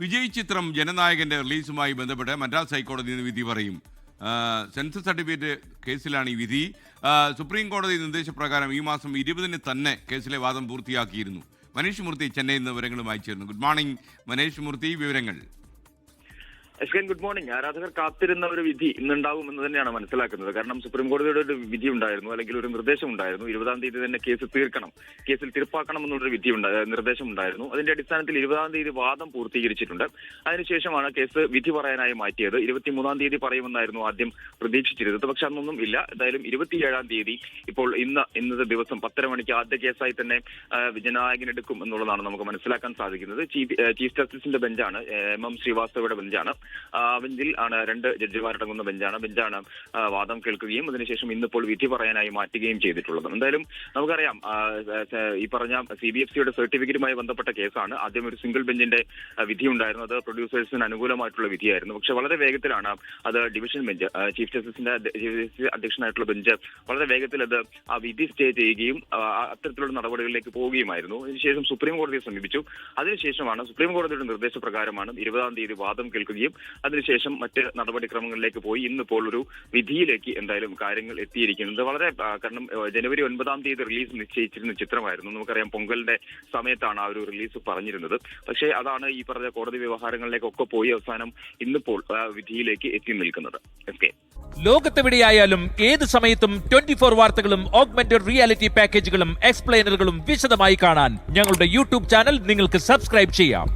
വിജയ് ചിത്രം ജനനായകന്റെ റിലീസുമായി ബന്ധപ്പെട്ട് മദ്രാസ് ഹൈക്കോടതി വിധി പറയും. സെൻസസ് സർട്ടിഫിക്കറ്റ് കേസിലാണ് ഈ വിധി. സുപ്രീം കോടതി നിർദ്ദേശപ്രകാരം ഈ മാസം ഇരുപതിന് തന്നെ കേസിലെ വാദം പൂർത്തിയാക്കിയിരുന്നു. മനീഷ് മൂർത്തി ചെന്നൈയിൽ നിന്ന് വിവരങ്ങളുമായി ചേർന്നു ഗുഡ് മോർണിംഗ് മനീഷ് മൂർത്തി വിവരങ്ങൾ. അശ്വിൻ ഗുഡ് മോർണിംഗ് ആരാധകർ കാത്തിരുന്ന ഒരു വിധി ഇന്നുണ്ടാവും എന്ന് തന്നെയാണ് മനസ്സിലാക്കുന്നത്. കാരണം സുപ്രീം കോടതിയുടെ ഒരു വിധി ഉണ്ടായിരുന്നു അല്ലെങ്കിൽ ഒരു നിർദ്ദേശം ഉണ്ടായിരുന്നു. ഇരുപതാം തീയതി തന്നെ കേസ് തീർക്കണം. കേസിൽ തീർപ്പാക്കണം എന്നുള്ളൊരു വിധി നിർദ്ദേശം ഉണ്ടായിരുന്നു. അതിന്റെ അടിസ്ഥാനത്തിൽ ഇരുപതാം തീയതി വാദം പൂർത്തീകരിച്ചിട്ടുണ്ട്. അതിനുശേഷമാണ് കേസ് വിധി പറയാനായി മാറ്റിയത്. ഇരുപത്തിമൂന്നാം തീയതി പറയുമെന്നായിരുന്നു ആദ്യം പ്രതീക്ഷിച്ചിരുന്നത്. പക്ഷെ അന്നൊന്നും ഇല്ല. എന്തായാലും ഇരുപത്തിയേഴാം തീയതി ഇപ്പോൾ ഇന്ന് ഇന്നത്തെ ദിവസം പത്തര മണിക്ക് ആദ്യ കേസായി തന്നെ വിജനായകൻ എടുക്കും എന്നുള്ളതാണ് നമുക്ക് മനസ്സിലാക്കാൻ സാധിക്കുന്നത്. ചീഫ് ചീഫ് ജസ്റ്റിസിന്റെ ബെഞ്ചാണ് എം എം ശ്രീവാസ്തവയുടെ ബെഞ്ചാണ്. ബെഞ്ചിൽ ആണ് രണ്ട് ജഡ്ജിമാരടങ്ങുന്ന ബെഞ്ചാണ്. ബെഞ്ചാണ് വാദം കേൾക്കുകയും അതിനുശേഷം ഇന്നിപ്പോൾ വിധി പറയാനായി മാറ്റുകയും ചെയ്തിട്ടുള്ളത്. എന്തായാലും നമുക്കറിയാം ഈ പറഞ്ഞ സി ബി എഫ് സിയുടെ സർട്ടിഫിക്കറ്റുമായി ബന്ധപ്പെട്ട കേസാണ്. ആദ്യം ഒരു സിംഗിൾ ബെഞ്ചിന്റെ വിധി ഉണ്ടായിരുന്നു അത് പ്രൊഡ്യൂസേഴ്സിന് അനുകൂലമായിട്ടുള്ള വിധിയായിരുന്നു. പക്ഷെ വളരെ വേഗത്തിലാണ് അത് ഡിവിഷൻ ബെഞ്ച് ചീഫ് ജസ്റ്റിസിന്റെ അധ്യക്ഷനായിട്ടുള്ള ബെഞ്ച് വളരെ വേഗത്തിൽ അത് ആ വിധി സ്റ്റേ ചെയ്യുകയും അത്തരത്തിലുള്ള നടപടികളിലേക്ക് പോവുകയുമായിരുന്നു. അതിനുശേഷം സുപ്രീം കോടതിയെ സമീപിച്ചു. അതിനുശേഷമാണ് സുപ്രീം കോടതിയുടെ നിർദ്ദേശപ്രകാരമാണ് ഇരുപതാം തീയതി വാദം കേൾക്കുകയും അതിനുശേഷം മറ്റ് നടപടിക്രമങ്ങളിലേക്ക് പോയി. ഇന്നിപ്പോൾ ഒരു വിധിയിലേക്ക് എന്തായാലും കാര്യങ്ങൾ എത്തിയിരിക്കുന്നത് വളരെ കാരണം ജനുവരി ഒൻപതാം തീയതി റിലീസ് നിശ്ചയിച്ചിരുന്ന ചിത്രമായിരുന്നു. നമുക്കറിയാം പൊങ്കലിന്റെ സമയത്താണ് ആ ഒരു റിലീസ് പറഞ്ഞിരുന്നത്. പക്ഷേ അതാണ് ഈ പറഞ്ഞ കോടതി വ്യവഹാരങ്ങളിലേക്കൊക്കെ പോയി അവസാനം ഇന്നിപ്പോൾ വിധിയിലേക്ക് എത്തി നിൽക്കുന്നത്. എസ് ലോകത്തെവിടെയായാലും ഏത് സമയത്തും ട്വന്റി ഫോർ വാർത്തകളും ഓഗ്മെന്റഡ് റിയാലിറ്റി പാക്കേജുകളും എക്സ്പ്ലെയിനറുകളും വിശദമായി കാണാൻ ഞങ്ങളുടെ യൂട്യൂബ് ചാനൽ നിങ്ങൾക്ക് സബ്സ്ക്രൈബ് ചെയ്യാം.